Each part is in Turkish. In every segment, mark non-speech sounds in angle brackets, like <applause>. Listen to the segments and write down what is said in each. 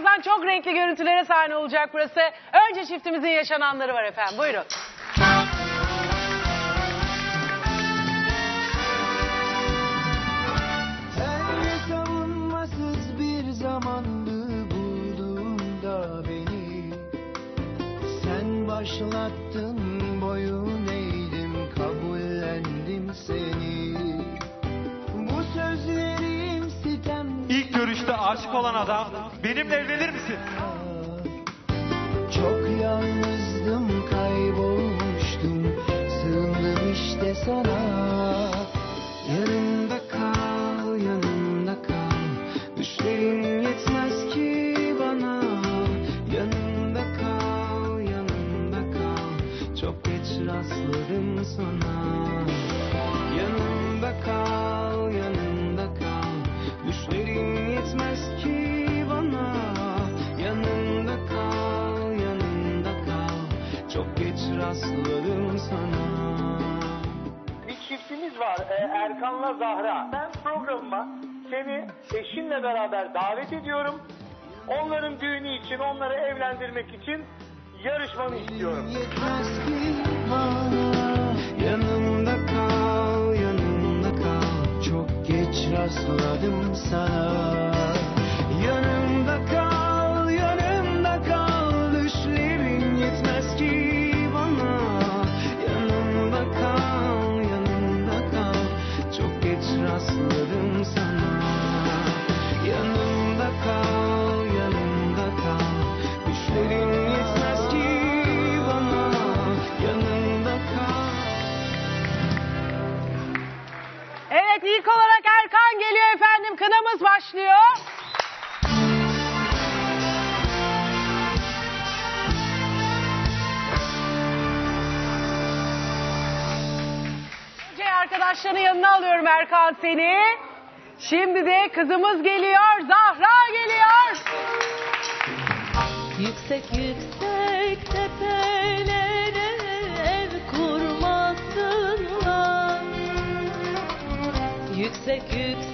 Birazdan çok renkli görüntülere sahne olacak burası. Önce çiftimizin yaşananları var efendim. Buyurun. Zamandı bulduğunda beni Sen başlattın aşık olan adam benimle evlenir misin? Çok yalnızdım kaybolmuştum Sığındım işte sana Çok geç rastladım sana Bir çiftimiz var e, Erkan'la Zahra. Ben programıma seni eşinle beraber davet ediyorum. Onların düğünü için, onları evlendirmek için yarışmanı istiyorum. Yetmez ki bana Yanımda kal, yanımda kal Çok geç rastladım sana Yanımda Önce arkadaşlarının yanına alıyorum Erkan seni. Şimdi de kızımız geliyor. Zahra geliyor. Yüksek yüksek tepelere ev kurmasınlar Yüksek yüksek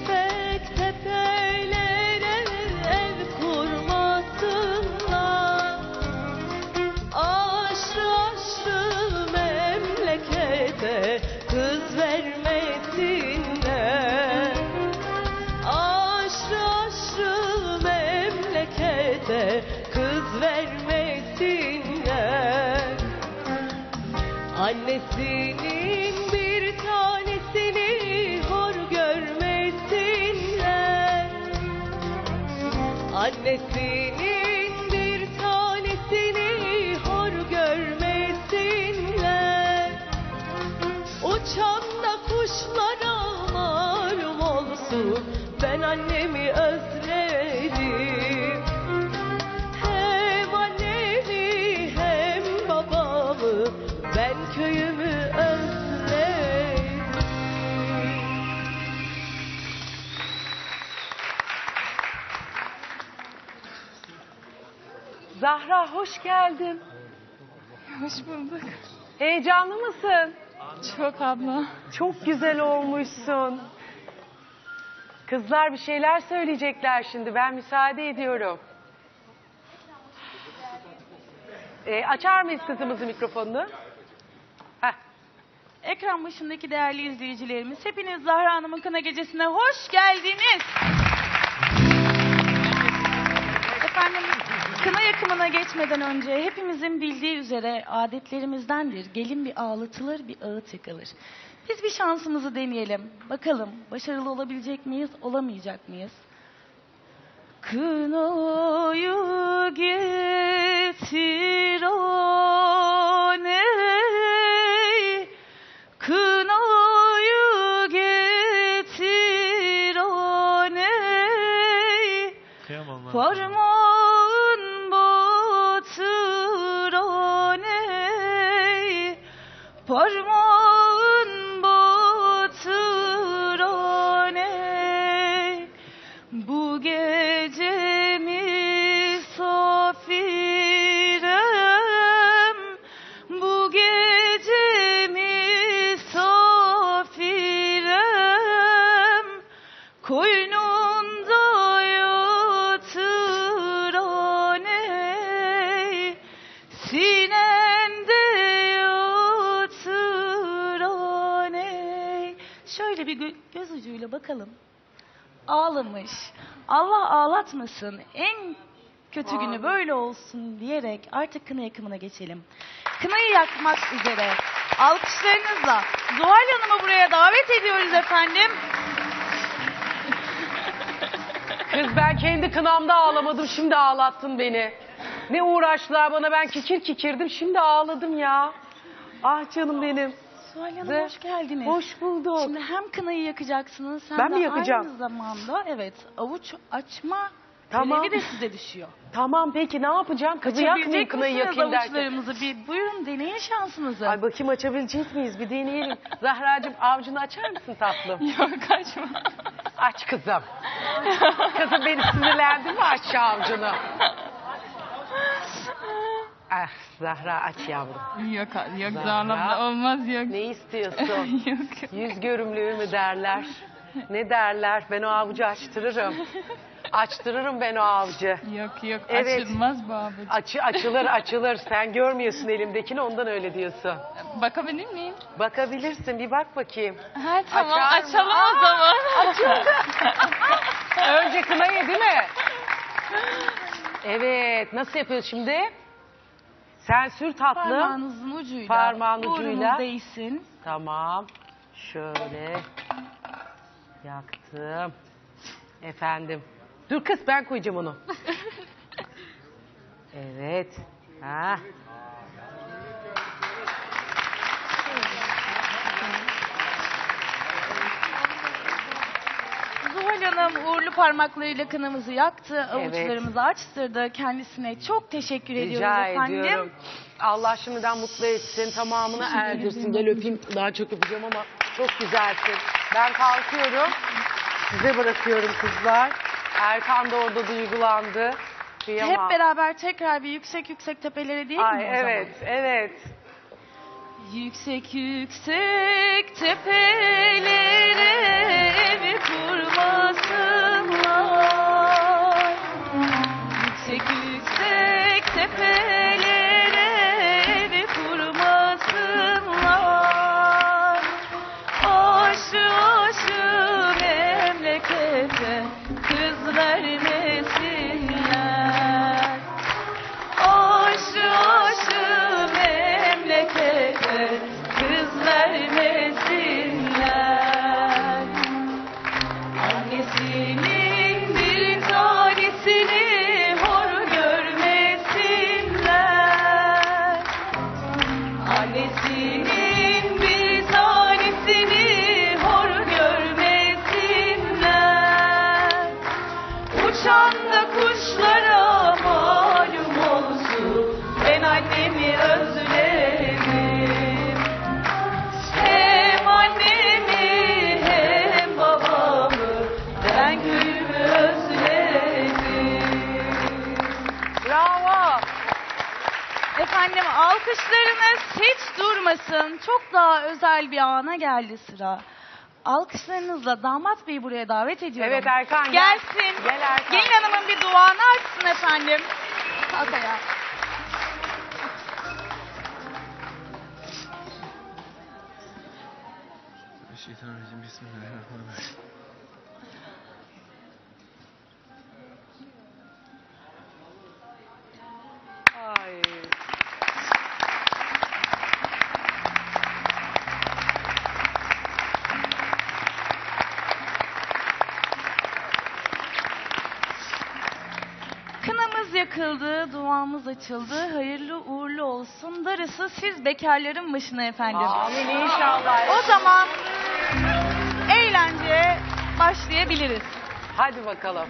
Annesinin bir tanesini hor görmesinler. Annesinin bir tanesini hor görmesinler. Uçan da kuşlara malum olsun. Ben annemi özledim Zahra hoş geldin. Hoş bulduk. Heyecanlı mısın? Çok abla. Çok güzel olmuşsun. Kızlar bir şeyler söyleyecekler şimdi. Ben müsaade ediyorum. Ee, açar mıyız kızımızın mikrofonunu? Heh. Ekran başındaki değerli izleyicilerimiz, hepiniz Zahra Hanım'ın kına gecesine hoş geldiniz. Efendim, kına yakımına geçmeden önce hepimizin bildiği üzere adetlerimizdendir. Gelin bir ağlatılır, bir ağıt yakılır. Biz bir şansımızı deneyelim. Bakalım başarılı olabilecek miyiz, olamayacak mıyız? Kınayı getir aney, Ağlatmasın. En kötü günü böyle olsun diyerek artık kına yakımına geçelim. Kınayı yakmak üzere. Alkışlarınızla Zuhal Hanım'ı buraya davet ediyoruz efendim. Kız ben kendi kınamda ağlamadım şimdi ağlattın beni. Ne uğraştılar bana ben kikir kikirdim şimdi ağladım ya. Ah canım benim. Zuhal Hanım hoş geldiniz. Hoş bulduk. Şimdi hem kınayı yakacaksınız hem Ben de mi yakacağım? aynı zamanda evet avuç açma Tamam. görevi de size düşüyor. Tamam peki ne yapacağım? Kızı yakmayayım Açabilecek kınayı misiniz yakayım derken. avuçlarımızı? Bir buyurun deneyin şansınızı. Ay bakayım açabilecek miyiz bir deneyelim. <laughs> Zahracığım avcunu açar mısın tatlım? <laughs> Yok kaçma. Aç kızım. Kızım beni sinirlendin mi aç şu avcunu. <laughs> Ah Zahra aç yavrum. Yok yok Zahra. Zahra olmaz yok. Ne istiyorsun? <laughs> yok yok. Yüz görümlüğü mü derler? Ne derler? Ben o avucu açtırırım. Açtırırım ben o avcı. Yok yok Evet. açılmaz bu ablacığım. Açı, açılır açılır. Sen görmüyorsun elimdekini ondan öyle diyorsun. Bakabilir miyim? Bakabilirsin bir bak bakayım. Ha tamam Açar mı? açalım o zaman. <laughs> Önce kınayı değil mi? Evet. Nasıl yapıyoruz şimdi? Sen sür tatlım. Parmağınızın ucuyla. Parmağın ucuyla. değsin. Tamam. Şöyle. Yaktım. Efendim. Dur kız ben koyacağım onu. <laughs> evet. Ha. Hanım uğurlu parmaklarıyla kınamızı yaktı. Evet. Avuçlarımızı açtırdı. Kendisine çok teşekkür ediyoruz Rica efendim. ediyorum. Allah şimdiden mutlu etsin, tamamını erdirsin. Gel öpeyim, daha çok öpeceğim ama çok güzelsin. Ben kalkıyorum, size bırakıyorum kızlar. Erkan da orada duygulandı. Kıyamam. Hep beraber tekrar bir yüksek yüksek tepelere değil mi Ay o evet, zaman? evet. Yüksek yüksek tepelere Annesinin alkışlarınız hiç durmasın. Çok daha özel bir ana geldi sıra. Alkışlarınızla damat beyi buraya davet ediyorum. Evet Erkan gel. Gelsin. Gel Erkan. Gelin hanımın bir duanı açsın efendim. Kalk ayağa. Şeytanirracim Bismillahirrahmanirrahim. Yakıldı, duamız açıldı. Hayırlı uğurlu olsun. Darısı siz bekarların başına efendim. Amin inşallah. O zaman eğlenceye başlayabiliriz. Hadi bakalım.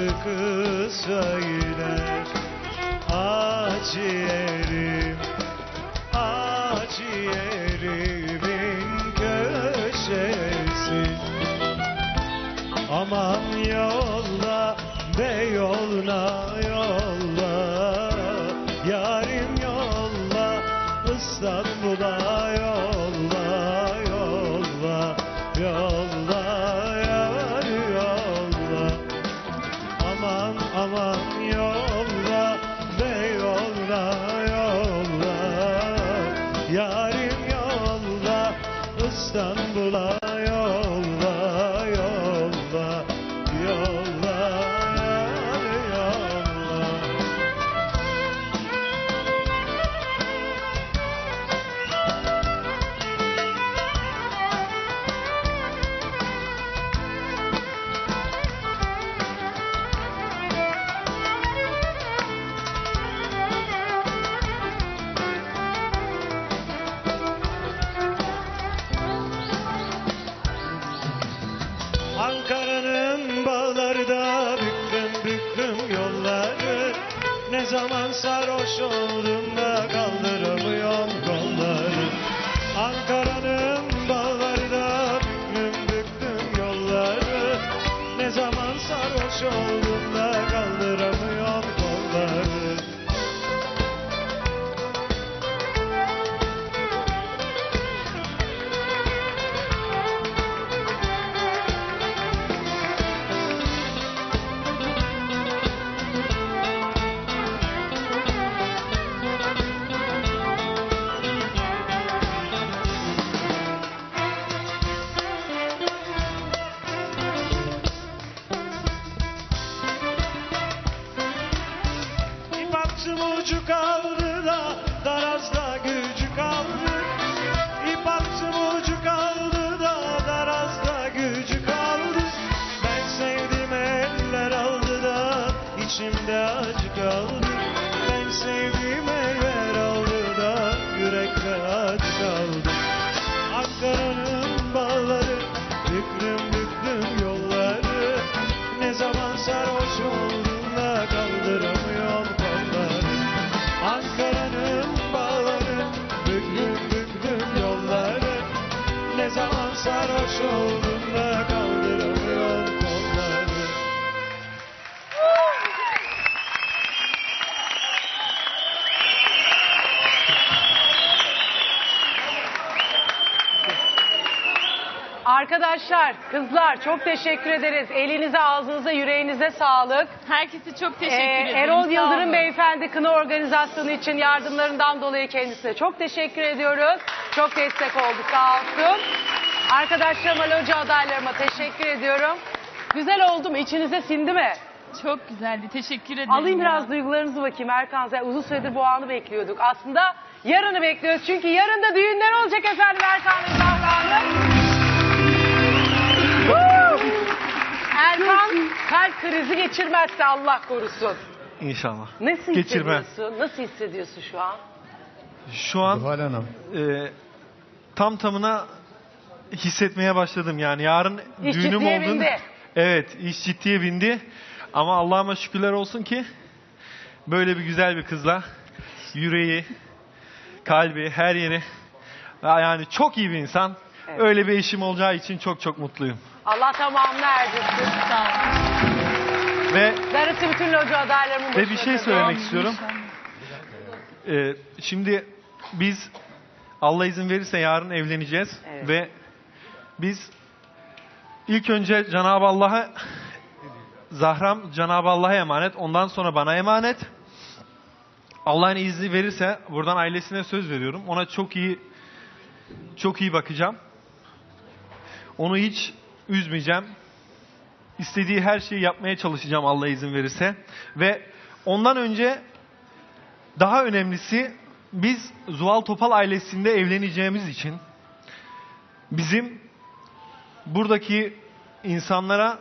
Şarkı söyler Aç yerim ciğerimin köşesi. Aman sarhoş oldum Sarhoş oldum da kaldıramıyorum kolları Arkadaşlar, kızlar çok teşekkür ederiz. Elinize, ağzınıza, yüreğinize sağlık. Herkese çok teşekkür Ee, ederim. Erol Sağ Yıldırım olun. Beyefendi kına organizasyonu için yardımlarından dolayı kendisine çok teşekkür ediyoruz. Çok destek oldu sağ olsun. Arkadaşlarıma, loca adaylarıma teşekkür ediyorum. Güzel oldu mu? İçinize sindi mi? Çok güzeldi. Teşekkür ederim. Alayım ya. biraz duygularınızı bakayım Erkan. Uzun süredir bu anı bekliyorduk. Aslında yarını bekliyoruz. Çünkü yarın da düğünler olacak efendim Erkan ve Zahra'nın. Erkan kalp krizi geçirmezse Allah korusun. İnşallah. Nasıl Geçirmez. hissediyorsun? Nasıl hissediyorsun şu an? Şu an e, tam tamına hissetmeye başladım yani. Yarın İş düğünüm ciddiye olduğunu... bindi. Evet, iş ciddiye bindi. Ama Allah'ıma şükürler olsun ki böyle bir güzel bir kızla yüreği, kalbi, her yeri yani çok iyi bir insan. Evet. Öyle bir eşim olacağı için çok çok mutluyum. Allah tamamını erdirsin. Sağ olun. Ve Darısı bütün loca adaylarımın Ve bir şey söylemek istiyorum. Ee, şimdi biz Allah izin verirse yarın evleneceğiz Evet. ve biz ilk önce Cenab-ı Allah'a Zahram Cenab-ı Allah'a emanet, ondan sonra bana emanet. Allah'ın izni verirse buradan ailesine söz veriyorum. Ona çok iyi çok iyi bakacağım. Onu hiç üzmeyeceğim. İstediği her şeyi yapmaya çalışacağım Allah izin verirse. Ve ondan önce daha önemlisi biz Zuhal Topal ailesinde evleneceğimiz için bizim buradaki insanlara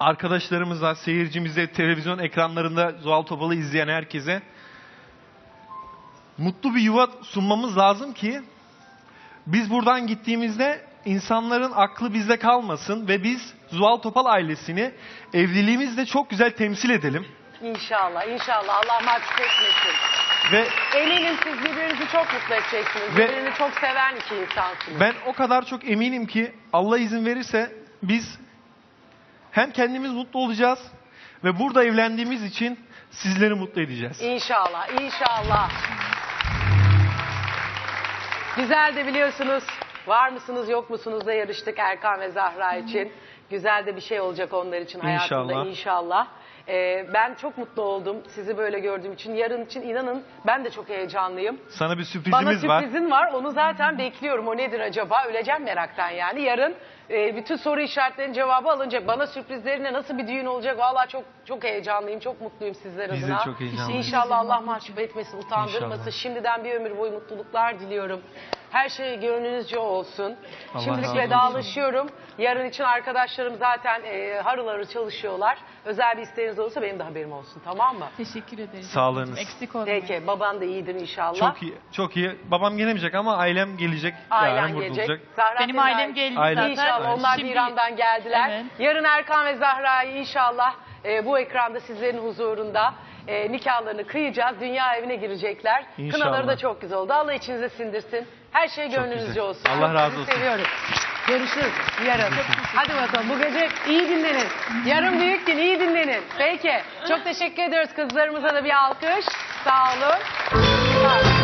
arkadaşlarımıza, seyircimize, televizyon ekranlarında Zuhal Topal'ı izleyen herkese mutlu bir yuva sunmamız lazım ki biz buradan gittiğimizde insanların aklı bizde kalmasın ve biz Zuhal Topal ailesini evliliğimizle çok güzel temsil edelim. İnşallah, inşallah. Allah mahcup etmesin. Ve Eminim siz birbirinizi çok mutlu edeceksiniz. Ve- Birbirini çok seven iki insansınız. ben o kadar çok eminim ki Allah izin verirse biz hem kendimiz mutlu olacağız ve burada evlendiğimiz için sizleri mutlu edeceğiz. İnşallah, inşallah. Güzel de biliyorsunuz var mısınız yok musunuz da yarıştık Erkan ve Zahra için. Güzel de bir şey olacak onlar için hayatında İnşallah. inşallah. Ee, ben çok mutlu oldum sizi böyle gördüğüm için. Yarın için inanın ben de çok heyecanlıyım. Sana bir Bana sürprizimiz var. sürprizin var. Onu zaten bekliyorum. O nedir acaba? Öleceğim meraktan yani. Yarın e, bütün soru işaretlerinin cevabı alınacak. Bana sürprizlerine nasıl bir düğün olacak? Vallahi çok çok heyecanlıyım. Çok mutluyum sizler Biz de adına. çok heyecanlıyız. İnşallah Allah mahcup etmesin, utandırmasın. İnşallah. Şimdiden bir ömür boyu mutluluklar diliyorum. Her şey gönlünüzce olsun. Allah Şimdilik razı olsun. vedalaşıyorum. Yarın için arkadaşlarım zaten e, harıl harıl çalışıyorlar. Özel bir isteğiniz olursa benim de haberim olsun. Tamam mı? Teşekkür ederim. Sağlığınız. Eksik olmayın. Peki. Baban da iyidir inşallah. Çok iyi, çok iyi. Babam gelemeyecek ama ailem gelecek. Ailen Yarın burada gelecek. olacak. Zahra Benim senin ailem geldi Aile- zaten. İnşallah onlar Şimdi- İran'dan geldiler. Evet. Yarın Erkan ve Zahra'yı inşallah e, bu ekranda sizlerin huzurunda e, nikahlarını kıyacağız. Dünya evine girecekler. İnşallah. Kınaları da çok güzel oldu. Allah içinize sindirsin. Her şey gönlünüzce güzel. olsun. Allah razı sizi olsun. seviyorum. Görüşürüz yarın. Hadi bakalım bu gece iyi dinlenin. Yarın büyük gün iyi dinlenin. Peki. Çok teşekkür ediyoruz kızlarımıza da bir alkış. Sağ olun. Sağ olun.